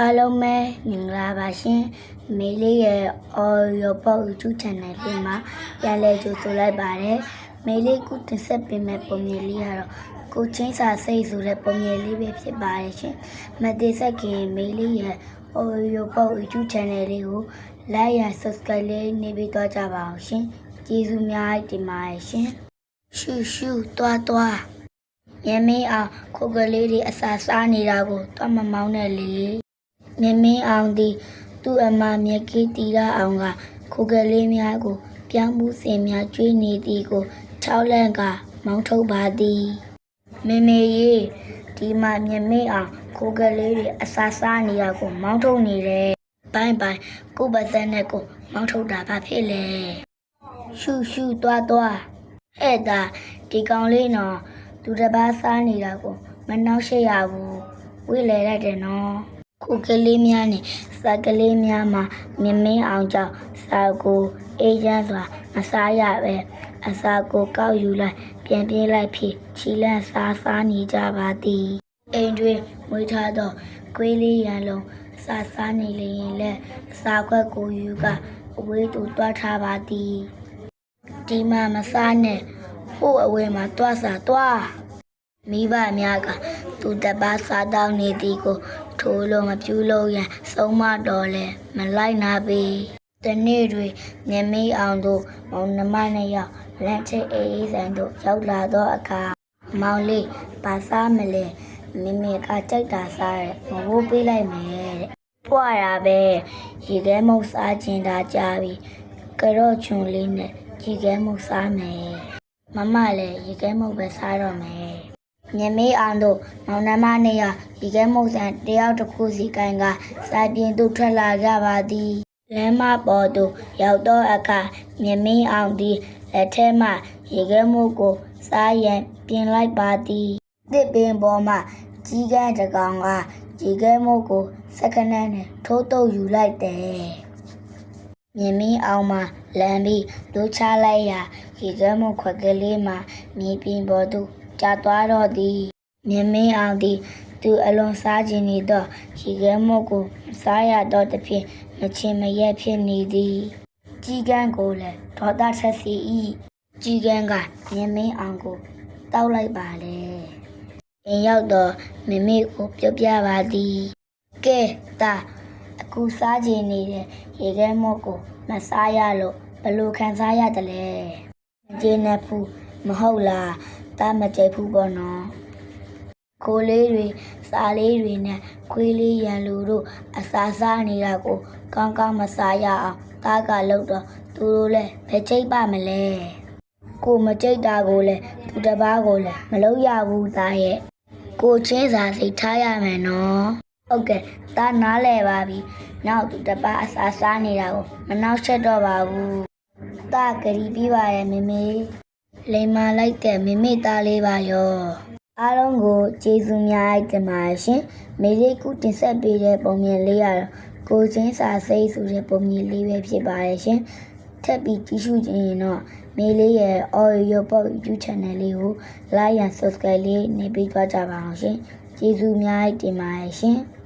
အားလုံးပဲမင်္ဂလာပါရှင်မေလေးရဲ့ Audio Box YouTube Channel လေးမှာပြန်လည်ကြိုဆိုလိုက်ပါတယ်မေလေးကုတင်ဆက်ပေးမဲ့ပုံမြင်လေးကတော့ကိုချင်းစာစိတ်ဆိုတဲ့ပုံမြင်လေးပဲဖြစ်ပါတယ်ရှင်မသေးဆက်ခင်မေလေးရဲ့ Audio Box YouTube Channel လေးကို Like ရ Subscribe လေးနေပြီးတော့ကြပါအောင်ရှင်ကျေးဇူးများတင်ပါတယ်ရှင်ရှူရှူတွားတွားမြမင်းအောင်ခုတ်ကလေးတွေအစာစားနေတာကိုတော့မမောင်းနဲ့လေ မင်းမင်းအောင်သည် သူ့အမမြက်ကြီးတီရအောင်ကခိုကလေးများကို ပြောင်းမှုစင်များကျွေးနေသည်ကို၆လန့်ကမောင်းထုတ်ပါသည်မမေရေဒီမှာမြင်မင်းအောင်ခိုကလေးတွေအစာစားနေရကိုမောင်းထုတ်နေတယ်ဘိုင်းဘိုင်းကိုယ်ပါစက်နဲ့ကိုမောင်းထုတ်တာဘာဖြစ်လဲရှူရှူတွားတွားဟဲ့တာဒီကောင်လေးနော်သူတစ်ပါးစားနေတာကိုမနှောက်ရှက်ရဘူးဝိလေလိုက်တယ်နော် ခုကလေးများနဲ့စာကလေးများမှာမြင်မင်းအောင်ကြောင့်စာကိုအေးချမ်းစွာမစားရပဲအစာကိုကောက်ယူလိုက်ပြန်ပြေးလိုက်ဖြစ်ချီလန့်စားစားနေကြပါသည်အိမ်တွင်မွေးထားသောကွေးလေးရန်လုံးစားစားနေလျင်လည်းအစာခွက်ကိုယူကအဝေးသို့တွားထားပါသည်ဒီမှာမစားနဲ့ဟိုအဝေးမှာတွားစားတွားမိဘများက သူတပားစားတောင်းနေသည်ကိုထိုးလို့မပြူလို့ရန်ဆုံးမတော်လဲမလိုက်နာပေတနေ့တွေမြင်မေးအောင်တို့မောင်နှမနဲ့ရောက်လမ်းချိတ်အေးအေးဆိုင်တို့ရောက်လာသောအခါမောင်လေးပါစားမလဲမိမိကကြိုက်တာစားရဲမဟုတ်ပေးလိုက်မယ်တဲ့ပွာရပဲရေခဲမုတ်စားခြင်းတာကြာပြီကြော့ချွန်လေးနဲ့ရေခဲမုတ်စားမယ်မမလည်းရေခဲမုတ်ပဲစားတော့မယ် မြမေးအောင်တို့မောင်နှမနေရဒီကဲမုတ်ဆန်တယောက်တစ်ခုစီကိုင်ကစာပြင်သို့ထွက်လာကြပါသည်လမ်းမပေါ်သို့ရောက်သောအခါမြမေးအောင်သည်လက်ထဲမှရေခဲမုတ်ကိုစားရန်ပြင်လိုက်ပါသည်တစ်ပင်ပေါ်မှကြီးကန်းတစ်ကောင်ကရေခဲမုတ်ကိုစက္ကနန်းနဲ့ထိုးတုပ်ယူလိုက်တယ်မြင်မင်းအောင်မှလမ်းပြီးလူချလိုက်ရာရေကမ်းမခွက်ကလေးမှမြေပြင်ပေါ်သို့ ကျသွားတော့သည်မြင်မင်းအောင်သည် သူအလွန်စားခြင်းနေသောရေကမ်းမကိုမစားရတော့သဖြင့်မချင်မရက်ဖြစ်နေသည်ကြီးကန်းကိုလည်းဒေါသဆက်စီ၏ကြီးကန်းကမြင်မင်းအောင်ကိုတောက်လိုက်ပါလေအင်ရောက်တော့မမေကိုပြုတ်ပြပါသည်ကဲတာအခုစားခြင်းနေတဲ့ရေခဲမော့ကိုမစားရလို့ဘယ်လို့ခံစားရတယ်လဲမကျေနပ်ဘူးမဟုတ်လား တာမကြိုက်ဘူးပေါ့နော်ကိုလေးတွေစားလေးတွေနဲ့ခွေးလေးရန်လူတို့အစာစားနေတာကိုကောင်းကောင်းမစားရအောင်တားကလောက်တော့သူတို့လည်းဘယ်ကြိတ်ပါမလဲကိုမကြိတ်တာကိုလည်းသူတစ်ပါးကိုလည်းမလုပ်ရဘူးသားရဲ့ကိုချင်းစာစိတ်ထားရမယ်နော်ဟုတ်ကဲ့တားနားလဲပါပြီနောက်သူတစ်ပါးအစာစားနေတာကိုမနှောက်ချက်တော့ပါဘူး။တာဂရီပြီးပါရဲ့မေမေ။ လိမ္မာလိုက်တဲ့မေမေသားလေးပါရော။အားလုံးကိုကျေးဇူးများတင်ပါတယ်ရှင်။မေလေးကုတင်ဆက်ပေးတဲ့ပုံမြင်လေးရတော့ကိုချင်းစာစိတ်ဆိုတဲ့ပုံမြင်လေးပဲဖြစ်ပါတယ်ရှင်။ထပ်ပြီးကြည့်ရှုခြင်းရင်တော့မေလေးရဲ့ Audio Box YouTube Channel လေးကို Like and Subscribe လေးနေပြီးသွားကြပါအောင်ရှင်။ကျေးဇူးများတင်ပါတယ်ရှင်။